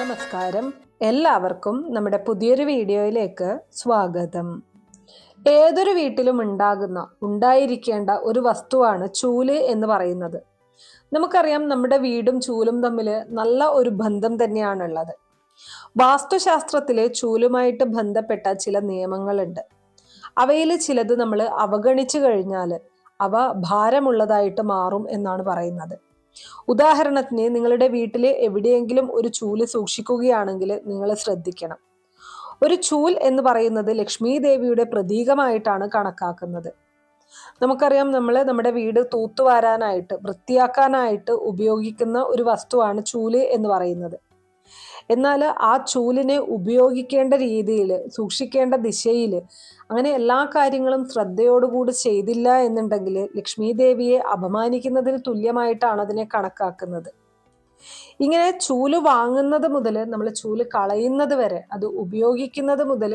നമസ്കാരം. എല്ലാവർക്കും നമ്മുടെ പുതിയൊരു വീഡിയോയിലേക്ക് സ്വാഗതം. ഏതൊരു വീട്ടിലും ഉണ്ടാകുന്ന ഉണ്ടായിരിക്കേണ്ട ഒരു വസ്തുവാണ് ചൂൽ എന്ന് പറയുന്നത്. നമുക്കറിയാം നമ്മുടെ വീടും ചൂലും തമ്മിൽ നല്ല ഒരു ബന്ധം തന്നെയാണുള്ളത്. വാസ്തുശാസ്ത്രത്തിലെ ചൂലുമായിട്ട് ബന്ധപ്പെട്ട ചില നിയമങ്ങളുണ്ട്. അവയിൽ ചിലത് നമ്മൾ അവഗണിച്ചു കഴിഞ്ഞാൽ അവ ഭാരമുള്ളതായിട്ട് മാറും എന്നാണ് പറയുന്നത്. ഉദാഹരണത്തിന് നിങ്ങളുടെ വീട്ടിൽ എവിടെയെങ്കിലും ഒരു ചൂൽ സൂക്ഷിക്കുകയാണെങ്കിൽ നിങ്ങൾ ശ്രദ്ധിക്കണം. ഒരു ചൂൽ എന്ന് പറയുന്നത് ലക്ഷ്മി ദേവിയുടെ പ്രതീകമായിട്ടാണ് കണക്കാക്കുന്നത്. നമുക്കറിയാം നമ്മൾ നമ്മുടെ വീട് തൂത്തുവാരാനായിട്ട് വൃത്തിയാക്കാനായിട്ട് ഉപയോഗിക്കുന്ന ഒരു വസ്തുവാണ് ചൂൽ എന്ന് പറയുന്നത്. എന്നാൽ ആ ചൂലിനെ ഉപയോഗിക്കേണ്ട രീതിയിൽ സൂക്ഷിക്കേണ്ട ദിശയിൽ അങ്ങനെ എല്ലാ കാര്യങ്ങളും ശ്രദ്ധയോടുകൂടി ചെയ്തില്ല എന്നുണ്ടെങ്കിൽ ലക്ഷ്മി ദേവിയെ അപമാനിക്കുന്നതിന് തുല്യമായിട്ടാണ് അതിനെ കണക്കാക്കുന്നത്. ഇങ്ങനെ ചൂൽ വാങ്ങുന്നത് മുതൽ നമ്മൾ ചൂൽ കളയുന്നത് വരെ അത് ഉപയോഗിക്കുന്നത് മുതൽ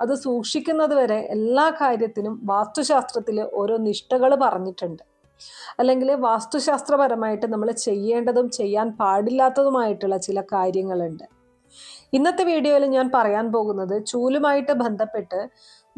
അത് സൂക്ഷിക്കുന്നത് വരെ എല്ലാ കാര്യത്തിനും വാസ്തുശാസ്ത്രത്തിൽ ഓരോ നിഷ്ഠകൾ പറഞ്ഞിട്ടുണ്ട്. അല്ലെങ്കിൽ വാസ്തുശാസ്ത്രപരമായിട്ട് നമ്മൾ ചെയ്യേണ്ടതും ചെയ്യാൻ പാടില്ലാത്തതുമായിട്ടുള്ള ചില കാര്യങ്ങളുണ്ട്. ഇന്നത്തെ വീഡിയോയിൽ ഞാൻ പറയാൻ പോകുന്നത് ചൂലുമായിട്ട് ബന്ധപ്പെട്ട്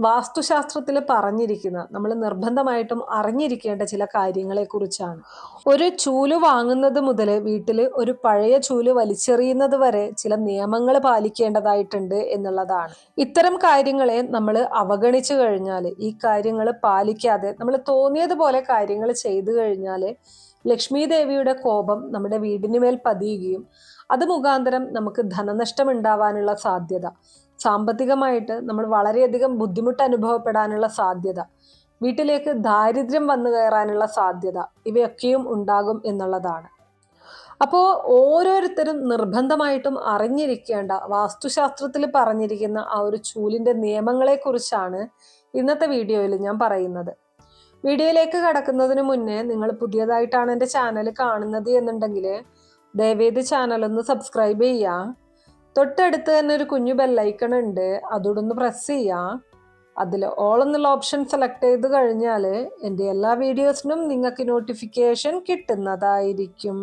വാസ്തുശാസ്ത്രത്തിൽ പറഞ്ഞിരിക്കുന്ന നമ്മൾ നിർബന്ധമായിട്ടും അറിഞ്ഞിരിക്കേണ്ട ചില കാര്യങ്ങളെക്കുറിച്ചാണ് ഒരു ചൂൽ വാങ്ങുന്നത് മുതൽ വീട്ടിൽ ഒരു പഴയ ചൂൽ വലിച്ചെറിയുന്നത് വരെ ചില നിയമങ്ങൾ പാലിക്കേണ്ടതായിട്ടുണ്ട് എന്നുള്ളതാണ്. ഇത്തരം കാര്യങ്ങളെ നമ്മൾ അവഗണിച്ചു കഴിഞ്ഞാൽ ഈ കാര്യങ്ങൾ പാലിക്കാതെ നമ്മൾ തോന്നിയതുപോലെ കാര്യങ്ങൾ ചെയ്തു കഴിഞ്ഞാൽ ലക്ഷ്മി ദേവിയുടെ കോപം നമ്മുടെ വീടിന് മേൽ പതിയുകയും അത് മുഖാന്തരം നമുക്ക് ധനനഷ്ടം ഉണ്ടാവാനുള്ള സാധ്യത. സാമ്പത്തികമായിട്ട് നമ്മൾ വളരെയധികം ബുദ്ധിമുട്ട് അനുഭവപ്പെടാനുള്ള സാധ്യത വീട്ടിലേക്ക് ദാരിദ്ര്യം വന്നു കയറാനുള്ള സാധ്യത ഇവയൊക്കെയും ഉണ്ടാകും എന്നുള്ളതാണ്. അപ്പോൾ ഓരോരുത്തരും നിർബന്ധമായിട്ടും അറിഞ്ഞിരിക്കേണ്ട വാസ്തുശാസ്ത്രത്തിൽ പറഞ്ഞിരിക്കുന്ന ആ ഒരു ചൂലിന്റെ നിയമങ്ങളെക്കുറിച്ചാണ് ഇന്നത്തെ വീഡിയോയിൽ ഞാൻ പറയുന്നത്. വീഡിയോയിലേക്ക് കടക്കുന്നതിന് മുന്നേ നിങ്ങൾ പുതിയതായിട്ടാണ് എന്റെ ചാനൽ കാണുന്നത് എന്നുണ്ടെങ്കിൽ ദയവേത് ചാനൽ ഒന്ന് സബ്സ്ക്രൈബ് ചെയ്യാം തൊട്ടടുത്ത് തന്നെ ഒരു കുഞ്ഞു ബെല്ലൈക്കൺ ഉണ്ട്. അതോടൊന്ന് പ്രസ് ചെയ്യാം. അതിൽ ഓൾ എന്നുള്ള ഓപ്ഷൻ സെലക്ട് ചെയ്ത് കഴിഞ്ഞാൽ എന്റെ എല്ലാ വീഡിയോസിനും നിങ്ങൾക്ക് നോട്ടിഫിക്കേഷൻ കിട്ടുന്നതായിരിക്കും.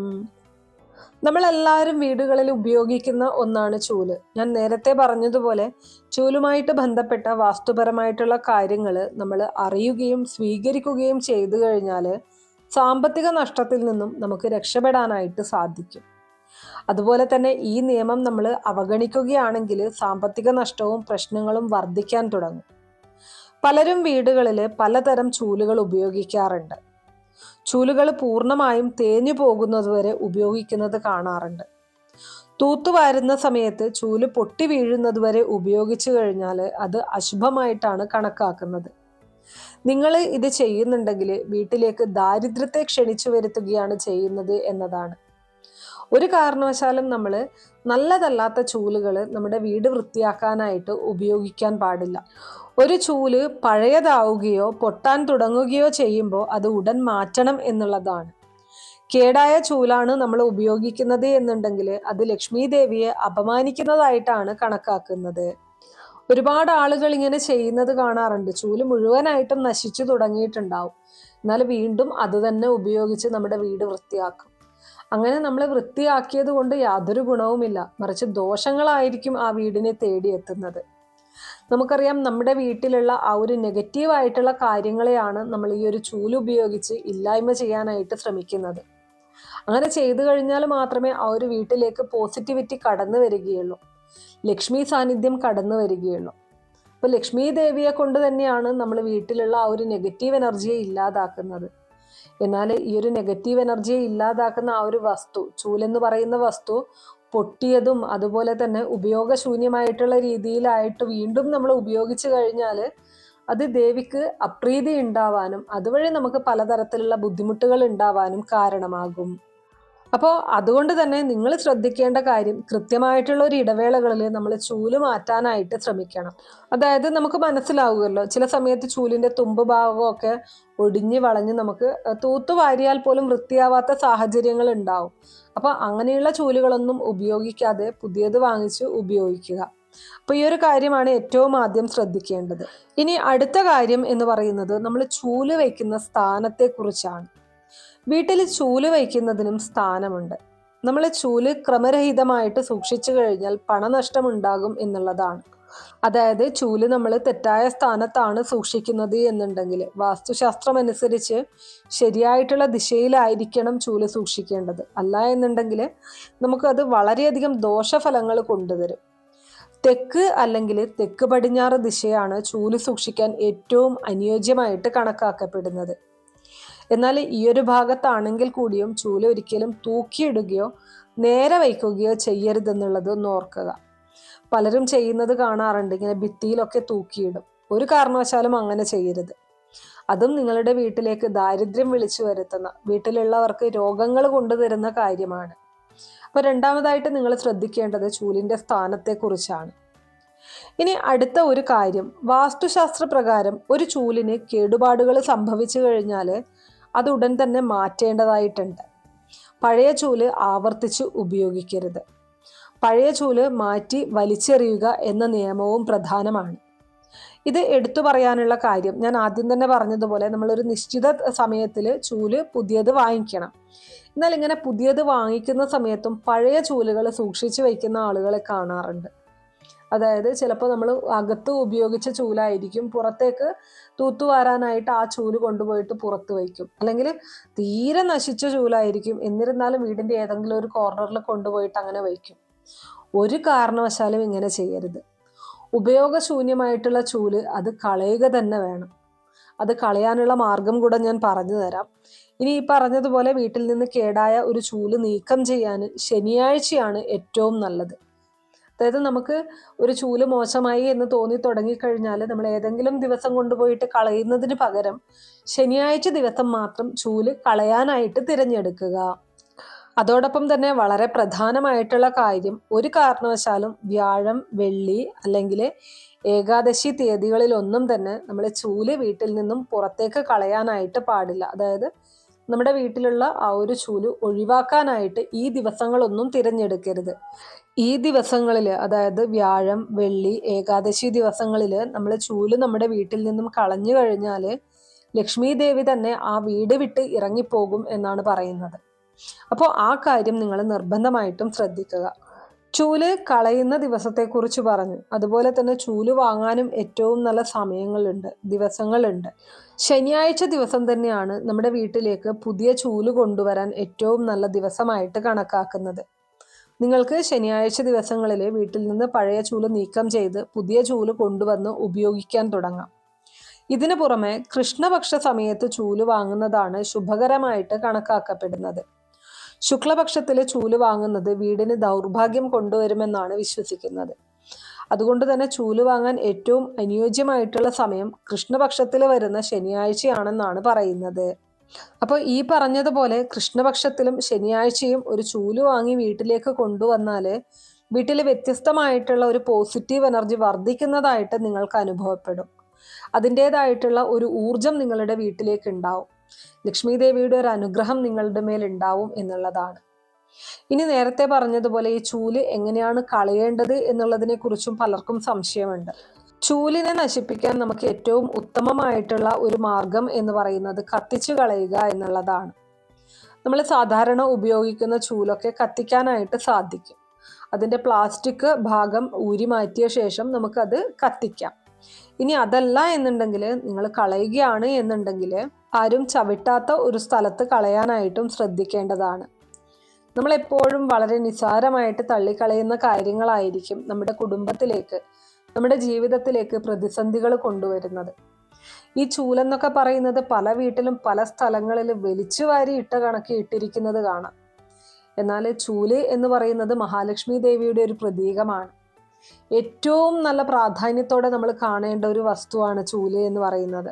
നമ്മളെല്ലാവരും വീടുകളിൽ ഉപയോഗിക്കുന്ന ഒന്നാണ് ചൂൽ. ഞാൻ നേരത്തെ പറഞ്ഞതുപോലെ ചൂലുമായിട്ട് ബന്ധപ്പെട്ട വാസ്തുപരമായിട്ടുള്ള കാര്യങ്ങൾ നമ്മൾ അറിയുകയും സ്വീകരിക്കുകയും ചെയ്തു കഴിഞ്ഞാൽ സാമ്പത്തിക നഷ്ടത്തിൽ നിന്നും നമുക്ക് രക്ഷപ്പെടാനായിട്ട് സാധിക്കും. അതുപോലെ തന്നെ ഈ നിയമം നമ്മൾ അവഗണിക്കുകയാണെങ്കിൽ സാമ്പത്തിക നഷ്ടവും പ്രശ്നങ്ങളും വർദ്ധിക്കാൻ തുടങ്ങും. പലരും വീടുകളിൽ പലതരം ചൂലുകൾ ഉപയോഗിക്കാറുണ്ട്. ചൂലുകൾ പൂർണമായും തേഞ്ഞു പോകുന്നതുവരെ ഉപയോഗിക്കുന്നത് കാണാറുണ്ട്. തൂത്തുവാരുന്ന സമയത്ത് ചൂൽ പൊട്ടി വീഴുന്നത് വരെ ഉപയോഗിച്ചു കഴിഞ്ഞാൽ അത് അശുഭമായിട്ടാണ് കണക്കാക്കുന്നത്. നിങ്ങൾ ഇത് ചെയ്യുന്നുണ്ടെങ്കിൽ വീട്ടിലേക്ക് ദാരിദ്ര്യത്തെ ക്ഷണിച്ചു വരുത്തുകയാണ് ചെയ്യുന്നത് എന്നതാണ്. ഒരു കാരണവശാലും നമ്മൾ നല്ലതല്ലാത്ത ചൂലുകൾ നമ്മുടെ വീട് വൃത്തിയാക്കാനായിട്ട് ഉപയോഗിക്കാൻ പാടില്ല. ഒരു ചൂൽ പഴയതാവുകയോ പൊട്ടാൻ തുടങ്ങുകയോ ചെയ്യുമ്പോൾ അത് ഉടൻ മാറ്റണം എന്നുള്ളതാണ്. കേടായ ചൂലാണ് നമ്മൾ ഉപയോഗിക്കുന്നത് എന്നുണ്ടെങ്കിൽ അത് ലക്ഷ്മി ദേവിയെ അപമാനിക്കുന്നതായിട്ടാണ് കണക്കാക്കുന്നത്. ഒരുപാട് ആളുകൾ ഇങ്ങനെ ചെയ്യുന്നത് കാണാറുണ്ട്. ചൂൽ മുഴുവനായിട്ടും നശിച്ചു തുടങ്ങിയിട്ടുണ്ടാവും. എന്നാൽ വീണ്ടും അത് തന്നെ ഉപയോഗിച്ച് നമ്മുടെ വീട് വൃത്തിയാക്കും. അങ്ങനെ നമ്മൾ വൃത്തിയാക്കിയത് കൊണ്ട് യാതൊരു ഗുണവുമില്ല. മറിച്ച് ദോഷങ്ങളായിരിക്കും ആ വീടിനെ തേടിയെത്തുന്നത്. നമുക്കറിയാം നമ്മുടെ വീട്ടിലുള്ള ആ ഒരു നെഗറ്റീവായിട്ടുള്ള കാര്യങ്ങളെയാണ് നമ്മൾ ഈ ഒരു ചൂൽ ഉപയോഗിച്ച് ഇല്ലായ്മ ചെയ്യാനായിട്ട് ശ്രമിക്കുന്നത്. അങ്ങനെ ചെയ്തു കഴിഞ്ഞാൽ മാത്രമേ ആ ഒരു വീട്ടിലേക്ക് പോസിറ്റിവിറ്റി കടന്നു വരികയുള്ളൂ. ലക്ഷ്മി സാന്നിധ്യം കടന്നു വരികയുള്ളൂ. അപ്പോൾ ലക്ഷ്മി ദേവിയെ കൊണ്ട് തന്നെയാണ് നമ്മൾ വീട്ടിലുള്ള ആ ഒരു നെഗറ്റീവ് എനർജിയെ ഇല്ലാതാക്കുന്നത്. എന്നാൽ ഈ ഒരു നെഗറ്റീവ് എനർജിയെ ഇല്ലാതാക്കുന്ന ആ ഒരു വസ്തു ചൂലെന്ന് പറയുന്ന വസ്തു പൊട്ടിയതും അതുപോലെ തന്നെ ഉപയോഗശൂന്യമായിട്ടുള്ള രീതിയിലായിട്ട് വീണ്ടും നമ്മൾ ഉപയോഗിച്ചു കഴിഞ്ഞാൽ അത് ദേവിക്ക് അപ്രീതി ഉണ്ടാവാനും അതുവഴി നമുക്ക് പലതരത്തിലുള്ള ബുദ്ധിമുട്ടുകൾ ഉണ്ടാവാനും കാരണമാകും. അപ്പോൾ അതുകൊണ്ട് തന്നെ നിങ്ങൾ ശ്രദ്ധിക്കേണ്ട കാര്യം കൃത്യമായിട്ടുള്ള ഒരു ഇടവേളകളിൽ നമ്മൾ ചൂൽ മാറ്റാനായിട്ട് ശ്രമിക്കണം. അതായത് നമുക്ക് മനസ്സിലാവുമല്ലോ ചില സമയത്ത് ചൂലിന്റെ തുമ്പ് ഭാഗമൊക്കെ ഒടിഞ്ഞ് വളഞ്ഞ് നമുക്ക് തൂത്തു വാരിയാൽ പോലും വൃത്തിയാവാത്ത സാഹചര്യങ്ങൾ ഉണ്ടാവും. അപ്പോൾ അങ്ങനെയുള്ള ചൂലുകളൊന്നും ഉപയോഗിക്കാതെ പുതിയത് വാങ്ങിച്ച് ഉപയോഗിക്കുക. അപ്പോൾ ഈ ഒരു കാര്യമാണ് ഏറ്റവും ആദ്യം ശ്രദ്ധിക്കേണ്ടത്. ഇനി അടുത്ത കാര്യം എന്ന് പറയുന്നത് നമ്മൾ ചൂൽ വയ്ക്കുന്ന സ്ഥാനത്തെക്കുറിച്ചാണ്. വീട്ടിൽ ചൂൽ വയ്ക്കുന്നതിനും സ്ഥാനമുണ്ട്. നമ്മൾ ചൂൽ ക്രമരഹിതമായിട്ട് സൂക്ഷിച്ചു കഴിഞ്ഞാൽ പണനഷ്ടമുണ്ടാകും എന്നുള്ളതാണ്. അതായത് ചൂൽ നമ്മൾ തെറ്റായ സ്ഥാനത്താണ് സൂക്ഷിക്കുന്നത് എന്നുണ്ടെങ്കിൽ വാസ്തുശാസ്ത്രം അനുസരിച്ച് ശരിയായിട്ടുള്ള ദിശയിലായിരിക്കണം ചൂൽ സൂക്ഷിക്കേണ്ടത്. അല്ല എന്നുണ്ടെങ്കിൽ നമുക്കത് വളരെയധികം ദോഷഫലങ്ങൾ കൊണ്ടുവരും തെക്ക് അല്ലെങ്കിൽ തെക്ക് പടിഞ്ഞാറ് ദിശയാണ് ചൂൽ സൂക്ഷിക്കാൻ ഏറ്റവും അനുയോജ്യമായിട്ട് കണക്കാക്കപ്പെടുന്നത്. എന്നാൽ ഈ ഒരു ഭാഗത്താണെങ്കിൽ കൂടിയും ചൂല ഒരിക്കലും തൂക്കിയിടുകയോ നേരെ വയ്ക്കുകയോ ചെയ്യരുതെന്നുള്ളത് ഒന്ന് ഓർക്കുക. പലരും ചെയ്യുന്നത് കാണാറുണ്ട് ഇങ്ങനെ ഭിത്തിയിലൊക്കെ തൂക്കിയിടും. ഒരു കാരണവശാലും അങ്ങനെ ചെയ്യരുത്. അതും നിങ്ങളുടെ വീട്ടിലേക്ക് ദാരിദ്ര്യം വിളിച്ചു വരുത്തുന്ന വീട്ടിലുള്ളവർക്ക് രോഗങ്ങൾ കൊണ്ടുതരുന്ന കാര്യമാണ്. അപ്പൊ രണ്ടാമതായിട്ട് നിങ്ങൾ ശ്രദ്ധിക്കേണ്ടത് ചൂലിന്റെ സ്ഥാനത്തെക്കുറിച്ചാണ്. ഇനി അടുത്ത ഒരു കാര്യം വാസ്തുശാസ്ത്ര പ്രകാരം ഒരു ചൂലിന് കേടുപാടുകൾ സംഭവിച്ചു കഴിഞ്ഞാൽ അത് ഉടൻ തന്നെ മാറ്റേണ്ടതായിട്ടുണ്ട്. പഴയ ചൂൽ ആവർത്തിച്ച് ഉപയോഗിക്കരുത്. പഴയ ചൂൽ മാറ്റി വലിച്ചെറിയുക എന്ന നിയമവും പ്രധാനമാണ്. ഇത് എടുത്തു പറയാനുള്ള കാര്യം ഞാൻ ആദ്യം തന്നെ പറഞ്ഞതുപോലെ നമ്മളൊരു നിശ്ചിത സമയത്തിൽ ചൂൽ പുതിയത് വാങ്ങിക്കണം. എന്നാൽ ഇങ്ങനെ പുതിയത് വാങ്ങിക്കുന്ന സമയത്തും പഴയ ചൂലുകൾ സൂക്ഷിച്ചു വയ്ക്കുന്ന ആളുകളെ കാണാറുണ്ട്. അതായത് ചിലപ്പോൾ നമ്മൾ അകത്ത് ഉപയോഗിച്ച ചൂലായിരിക്കും പുറത്തേക്ക് തൂത്തുവാരാനായിട്ട് ആ ചൂൽ കൊണ്ടുപോയിട്ട് പുറത്ത് വയ്ക്കും. അല്ലെങ്കിൽ തീരെ നശിച്ച ചൂലായിരിക്കും എന്നിരുന്നാലും വീടിന്റെ ഏതെങ്കിലും ഒരു കോർണറിൽ കൊണ്ടുപോയിട്ട് അങ്ങനെ വയ്ക്കും. ഒരു കാരണവശാലും ഇങ്ങനെ ചെയ്യരുത്. ഉപയോഗശൂന്യമായിട്ടുള്ള ചൂൽ അത് കളയുക തന്നെ വേണം. അത് കളയാനുള്ള മാർഗം കൂടെ ഞാൻ പറഞ്ഞു തരാം. ഇനി ഈ പറഞ്ഞതുപോലെ വീട്ടിൽ നിന്ന് കേടായ ഒരു ചൂൽ നീക്കം ചെയ്യാൻ ശനിയാഴ്ചയാണ് ഏറ്റവും നല്ലത്. അതായത് നമുക്ക് ഒരു ചൂൽ മോശമായി എന്ന് തോന്നി തുടങ്ങിക്കഴിഞ്ഞാൽ നമ്മൾ ഏതെങ്കിലും ദിവസം കൊണ്ടുപോയിട്ട് കളയുന്നതിന് പകരം ശനിയാഴ്ച ദിവസം മാത്രം ചൂൽ കളയാനായിട്ട് തിരഞ്ഞെടുക്കുക. അതോടൊപ്പം തന്നെ വളരെ പ്രധാനമായിട്ടുള്ള കാര്യം ഒരു കാരണവശാലും വ്യാഴം വെള്ളി അല്ലെങ്കിൽ ഏകാദശി തീയതികളിലൊന്നും തന്നെ നമ്മൾ ചൂൽ വീട്ടിൽ നിന്നും പുറത്തേക്ക് കളയാനായിട്ട് പാടില്ല. അതായത് നമ്മുടെ വീട്ടിലുള്ള ആ ഒരു ചൂൽ ഒഴിവാക്കാനായിട്ട് ഈ ദിവസങ്ങളൊന്നും തിരഞ്ഞെടുക്കരുത്. ഈ ദിവസങ്ങളിൽ അതായത് വ്യാഴം വെള്ളി ഏകാദശി ദിവസങ്ങളിൽ നമ്മൾ ചൂൽ നമ്മുടെ വീട്ടിൽ നിന്നും കളഞ്ഞു കഴിഞ്ഞാൽ ലക്ഷ്മി ദേവി തന്നെ ആ വീട് വിട്ട് ഇറങ്ങിപ്പോകും എന്നാണ് പറയുന്നത്. അപ്പോൾ ആ കാര്യം നിങ്ങൾ നിർബന്ധമായിട്ടും ശ്രദ്ധിക്കുക. ചൂൽ കളയുന്ന ദിവസത്തെക്കുറിച്ച് പറഞ്ഞു. അതുപോലെ തന്നെ ചൂൽ വാങ്ങാനും ഏറ്റവും നല്ല സമയങ്ങളുണ്ട് ദിവസങ്ങളുണ്ട്. ശനിയാഴ്ച ദിവസം തന്നെയാണ് നമ്മുടെ വീട്ടിലേക്ക് പുതിയ ചൂൽ കൊണ്ടുവരാൻ ഏറ്റവും നല്ല ദിവസമായിട്ട് കണക്കാക്കുന്നത്. നിങ്ങൾക്ക് ശനിയാഴ്ച ദിവസങ്ങളിൽ വീട്ടിൽ നിന്ന് പഴയ ചൂൽ നീക്കം ചെയ്ത് പുതിയ ചൂൽ കൊണ്ടുവന്ന് ഉപയോഗിക്കാൻ തുടങ്ങാം. ഇതിനു പുറമെ കൃഷ്ണപക്ഷ സമയത്ത് ചൂൽ വാങ്ങുന്നതാണ് ശുഭകരമായിട്ട് കണക്കാക്കപ്പെടുന്നത്. ശുക്ലപക്ഷത്തിലെ ചൂൽ വാങ്ങുന്നത് വീടിന് ദൗർഭാഗ്യം കൊണ്ടുവരുമെന്നാണ് വിശ്വസിക്കുന്നത്. അതുകൊണ്ട് തന്നെ ചൂൽ വാങ്ങാൻ ഏറ്റവും അനുയോജ്യമായിട്ടുള്ള സമയം കൃഷ്ണപക്ഷത്തിൽ വരുന്ന ശനിയാഴ്ചയാണെന്നാണ് പറയുന്നത്. അപ്പോൾ ഈ പറഞ്ഞതുപോലെ കൃഷ്ണപക്ഷത്തിലും ശനിയാഴ്ചയും ഒരു ചൂൽ വാങ്ങി വീട്ടിലേക്ക് കൊണ്ടുവന്നാൽ വീട്ടിൽ വ്യത്യസ്തമായിട്ടുള്ള ഒരു പോസിറ്റീവ് എനർജി വർദ്ധിക്കുന്നതായിട്ട് നിങ്ങൾക്ക് അനുഭവപ്പെടും. അതിന്റെതായിട്ടുള്ള ഒരു ഊർജം നിങ്ങളുടെ വീട്ടിലേക്ക് ഉണ്ടാവും ലക്ഷ്മി ദേവിയുടെ ഒരു അനുഗ്രഹം നിങ്ങളുടെ മേൽ ഉണ്ടാവും എന്നുള്ളതാണ്. ഇനി നേരത്തെ പറഞ്ഞതുപോലെ ഈ ചൂൽ എങ്ങനെയാണ് കളയേണ്ടത് എന്നുള്ളതിനെ കുറിച്ചും പലർക്കും സംശയമുണ്ട്. ചൂലിനെ നശിപ്പിക്കാൻ നമുക്ക് ഏറ്റവും ഉത്തമമായിട്ടുള്ള ഒരു മാർഗം എന്ന് പറയുന്നത് കത്തിച്ചു കളയുക എന്നുള്ളതാണ്. നമ്മൾ സാധാരണ ഉപയോഗിക്കുന്ന ചൂലൊക്കെ കത്തിക്കാനായിട്ട് സാധിക്കും. അതിന്റെ പ്ലാസ്റ്റിക് ഭാഗം ഊരി മാറ്റിയ ശേഷം നമുക്കത് കത്തിക്കാം. ഇനി അതല്ല എന്നുണ്ടെങ്കിൽ നിങ്ങൾ കളയുകയാണ് എന്നുണ്ടെങ്കിൽ ആരും ചവിട്ടാത്ത ഒരു സ്ഥലത്ത് കളയാനായിട്ടും ശ്രദ്ധിക്കേണ്ടതാണ്. നമ്മളെപ്പോഴും വളരെ നിസാരമായിട്ട് തള്ളിക്കളയുന്ന കാര്യങ്ങളായിരിക്കും നമ്മുടെ കുടുംബത്തിലേക്ക് നമ്മുടെ ജീവിതത്തിലേക്ക് പ്രതിസന്ധികൾ കൊണ്ടുവരുന്നത്. ഈ ചൂലെന്നൊക്കെ പറയുന്നത് പല വീട്ടിലും പല സ്ഥലങ്ങളിലും വലിച്ചു വാരി ഇട്ട കണക്ക് ഇട്ടിരിക്കുന്നത് കാണാം. എന്നാൽ ചൂൽ എന്ന് പറയുന്നത് മഹാലക്ഷ്മി ദേവിയുടെ ഒരു പ്രതീകമാണ്. ഏറ്റവും നല്ല പ്രാധാന്യത്തോടെ നമ്മൾ കാണേണ്ട ഒരു വസ്തുവാണ് ചൂൽ എന്ന് പറയുന്നത്.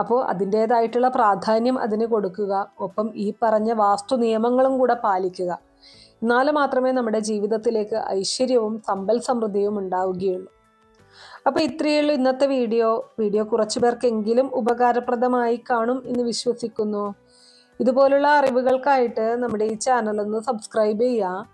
അപ്പോൾ അതിന്റേതായിട്ടുള്ള പ്രാധാന്യം അതിന് കൊടുക്കുക. ഒപ്പം ഈ പറഞ്ഞ വാസ്തു നിയമങ്ങളും കൂടെ പാലിക്കുക. എന്നാൽ മാത്രമേ നമ്മുടെ ജീവിതത്തിലേക്ക് ഐശ്വര്യവും സമ്പൽ സമൃദ്ധിയും ഉണ്ടാവുകയുള്ളൂ. അപ്പോൾ ഇത്രയേ ഉള്ളൂ ഇന്നത്തെ വീഡിയോ. വീഡിയോ കുറച്ചു പേർക്കെങ്കിലും ഉപകാരപ്രദമായി കാണും എന്ന് വിശ്വസിക്കുന്നു. ഇതുപോലുള്ള അറിവുകൾക്കായിട്ട് നമ്മുടെ ഈ ചാനൽ ഒന്ന് സബ്സ്ക്രൈബ് ചെയ്യുക.